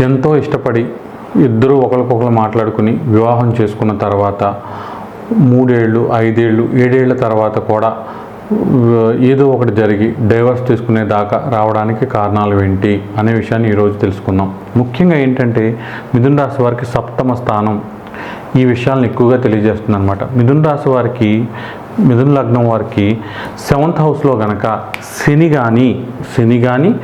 ఎంతో ఇష్టపడి ఇద్దరు ఒకరికొకరు మాట్లాడుకుని వివాహం చేసుకున్న తర్వాత మూడేళ్ళు ఐదేళ్ళు ఏడేళ్ళ తర్వాత కూడా ఏదో ఒకటి జరిగి డైవర్స్ తీసుకునే దాకా రావడానికి కారణాలు ఏంటి అనే విషయాన్ని ఈరోజు తెలుసుకుందాం. ముఖ్యంగా ఏంటంటే మిథున రాశి వారికి సప్తమ స్థానం ఈ విషయాలను ఎక్కువగా తెలియజేస్తుంది అనమాట మిథున రాశి వారికి మిథున లగ్నం వారికి సెవెంత్ హౌస్లో గనక శని కానీ శని కానీ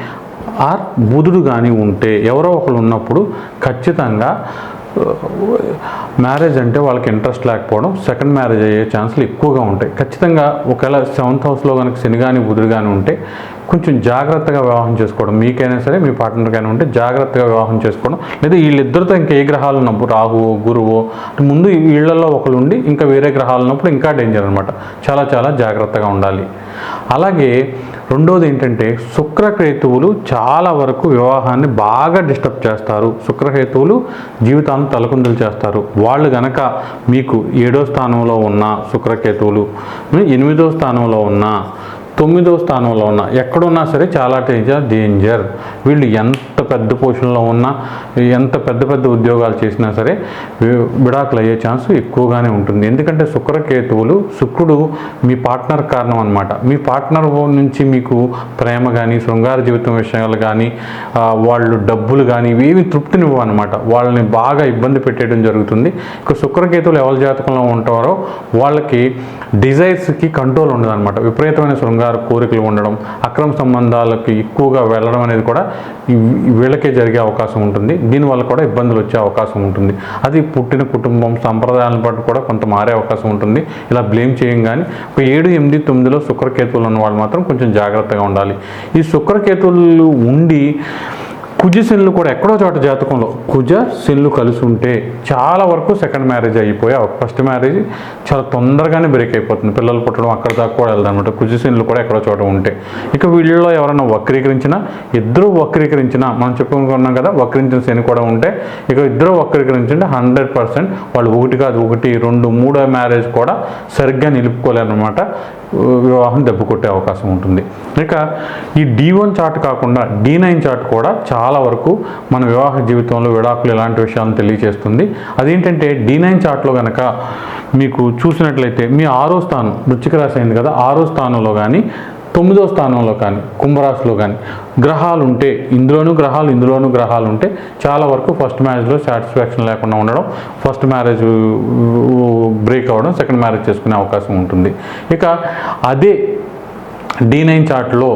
ఆర్ బుధుడు కానీ ఉంటే ఎవరో ఒకరు ఉన్నప్పుడు ఖచ్చితంగా మ్యారేజ్ అంటే వాళ్ళకి ఇంట్రెస్ట్ లేకపోవడం సెకండ్ మ్యారేజ్ అయ్యే ఛాన్సులు ఎక్కువగా ఉంటాయి. ఖచ్చితంగా ఒకవేళ సెవెంత్ హౌస్లో కనుక శని కానీ బుధుడు కానీ ఉంటే కొంచెం జాగ్రత్తగా వివాహం చేసుకోవడం మీకైనా సరే మీ పార్ట్నర్కైనా ఉంటే జాగ్రత్తగా వివాహం చేసుకోవడం. లేదా వీళ్ళిద్దరితో ఇంకా ఏ గ్రహాలు ఉన్నప్పుడు రాహువో గురువు ముందు వీళ్ళల్లో ఒకరు ఉండి ఇంకా వేరే గ్రహాలు ఉన్నప్పుడు ఇంకా డేంజర్ అనమాట చాలా చాలా జాగ్రత్తగా ఉండాలి. అలాగే రెండోది ఏంటంటే శుక్రకేతువులు చాలా వరకు వివాహాన్ని బాగా డిస్టర్బ్ చేస్తారు. శుక్రకేతువులు జీవితాన్ని తలకుందులు చేస్తారు. వాళ్ళు గనక మీకు ఏడో స్థానంలో ఉన్న శుక్రకేతువులు ఎనిమిదో స్థానంలో ఉన్న తొమ్మిదవ స్థానంలో ఉన్న ఎక్కడున్నా సరే చాలా డేంజర్ డేంజర్. వీళ్ళు ఎంత పెద్ద పొజిషన్లో ఉన్నా ఎంత పెద్ద పెద్ద ఉద్యోగాలు చేసినా సరే విడాకులు అయ్యే ఛాన్స్ ఎక్కువగానే ఉంటుంది. ఎందుకంటే శుక్రకేతువులు శుక్రుడు మీ పార్ట్నర్ కారణం అనమాట మీ పార్ట్నర్ నుంచి మీకు ప్రేమ కానీ శృంగార జీవితం విషయాలు కానీ వాళ్ళు డబ్బులు కానీ ఇవేమి తృప్తినివ్వనమాట వాళ్ళని బాగా ఇబ్బంది పెట్టేయడం జరుగుతుంది. ఇక శుక్రకేతువులు ఎవరి జాతకంలో ఉంటారో వాళ్ళకి డిజైర్స్కి కంట్రోల్ ఉండదు అనమాట విపరీతమైన శృంగార కోరికలు ఉండడం అక్రమ సంబంధాలకు ఎక్కువగా వెళ్ళడం అనేది కూడా వీళ్ళకే జరిగే అవకాశం ఉంటుంది. దీనివల్ల కూడా ఇబ్బందులు వచ్చే అవకాశం ఉంటుంది. అది పుట్టిన కుటుంబం సంప్రదాయాలను బట్టి కూడా కొంత మారే అవకాశం ఉంటుంది. ఇలా బ్లేమ్ చేయం కానీ ఒక ఏడు ఎనిమిది తొమ్మిదిలో శుక్రకేతువులు ఉన్న వాళ్ళు మాత్రం కొంచెం జాగ్రత్తగా ఉండాలి. ఈ శుక్రకేతువులు ఉండి కుజశనులు కూడా ఎక్కడో చోట జాతకంలో కుజ శనులు కలిసి ఉంటే చాలా వరకు సెకండ్ మ్యారేజ్ అయిపోయి ఫస్ట్ మ్యారేజ్ చాలా తొందరగానే బ్రేక్ అయిపోతుంది. పిల్లలు పుట్టడం అక్కడ దాకా కూడా వెళ్దాం అనమాట కుజ కూడా ఎక్కడో చోట ఉంటే. ఇక వీళ్ళలో ఎవరైనా వక్రీకరించినా ఇద్దరు వక్రీకరించినా మనం చెప్పుకున్నాం కదా వక్రించిన శని కూడా ఉంటే ఇక ఇద్దరు వక్రీకరించింటే హండ్రెడ్ పర్సెంట్ వాళ్ళు ఒకటి కాదు ఒకటి రెండు మూడో మ్యారేజ్ కూడా సరిగ్గా నిలుపుకోలేరన్నమాట. వివాహం దెబ్బ కొట్టే అవకాశం ఉంటుంది. ఇక ఈ డి వన్ చార్ట్ కాకుండా డి నైన్ చార్ట్ కూడా చాలా వరకు మన వివాహ జీవితంలో విడాకులు ఇలాంటి విషయాలను తెలియజేస్తుంది అదేంటంటే డి నైన్ చార్ట్లో కనుక మీకు చూసినట్లయితే మీ ఆరో స్థానం వృచ్చిక రాశి అయింది కదా ఆరో స్థానంలో కానీ తొమ్మిదో స్థానంలో కానీ కుంభరాశిలో కానీ గ్రహాలు ఉంటే ఇందులోనూ గ్రహాలు ఇందులోనూ గ్రహాలు ఉంటే చాలా వరకు ఫస్ట్ మ్యారేజ్లో సాటిస్ఫాక్షన్ లేకుండా ఉండడం ఫస్ట్ మ్యారేజ్ బ్రేక్ అవ్వడం సెకండ్ మ్యారేజ్ చేసుకునే అవకాశం ఉంటుంది. ఇక అదే డీ నైన్ చార్ట్లో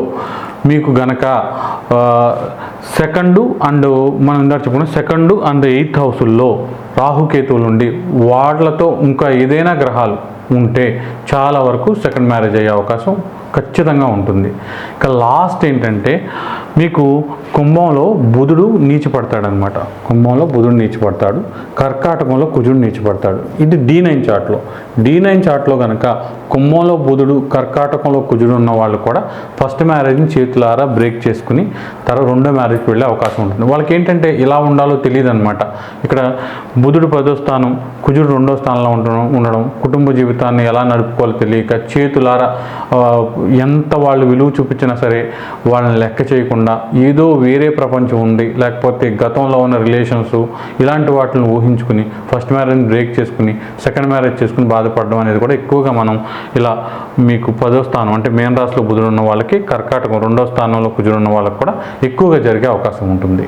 మీకు గనక సెకండు అండ్ మనం ఇందాక చెప్పుకున్న సెకండు అండ్ ఎయిత్ హౌసుల్లో రాహుకేతువులు ఉండి వాళ్ళతో ఇంకా ఏదైనా గ్రహాలు ఉంటే చాలా వరకు సెకండ్ మ్యారేజ్ అయ్యే అవకాశం ఖచ్చితంగా ఉంటుంది. ఇక లాస్ట్ ఏంటంటే మీకు కుంభంలో బుధుడు నీచిపడతాడనమాట కుంభంలో బుధుడు నీచిపడతాడు. కర్కాటకంలో కుజుడు నీచిపడతాడు. ఇది డీ నైన్ చార్ట్లో. డీ నైన్ చార్ట్లో కనుక కుంభంలో బుధుడు కర్కాటకంలో కుజుడు ఉన్న వాళ్ళు కూడా ఫస్ట్ మ్యారేజ్ని చేతులారా బ్రేక్ చేసుకుని తర్వాత రెండో మ్యారేజ్కి వెళ్ళే అవకాశం ఉంటుంది. వాళ్ళకి ఏంటంటే ఇలా ఉండాలో తెలియదు అనమాట ఇక్కడ బుధుడు పదో స్థానం కుజుడు రెండో స్థానంలో ఉండడం ఉండడం కుటుంబ జీవితాన్ని ఎలా నడుపుకోవాలో తెలియక చేతులారా ఎంత వాళ్ళు విలువ చూపించినా సరే వాళ్ళని లెక్క చేయకుండా ఏదో వేరే ప్రపంచం ఉంది లేకపోతే గతంలో ఉన్న రిలేషన్స్ ఇలాంటి వాటిని ఊహించుకుని ఫస్ట్ మ్యారేజ్ బ్రేక్ చేసుకుని సెకండ్ మ్యారేజ్ చేసుకుని బాధపడడం అనేది కూడా ఎక్కువగా మనం ఇలా మీకు పదో స్థానం అంటే మేన్ రాశిలో బుధుడు ఉన్న వాళ్ళకి కర్కాటకం రెండో స్థానంలో కుజుడు ఉన్న వాళ్ళకి కూడా ఎక్కువగా జరిగే అవకాశం ఉంటుంది.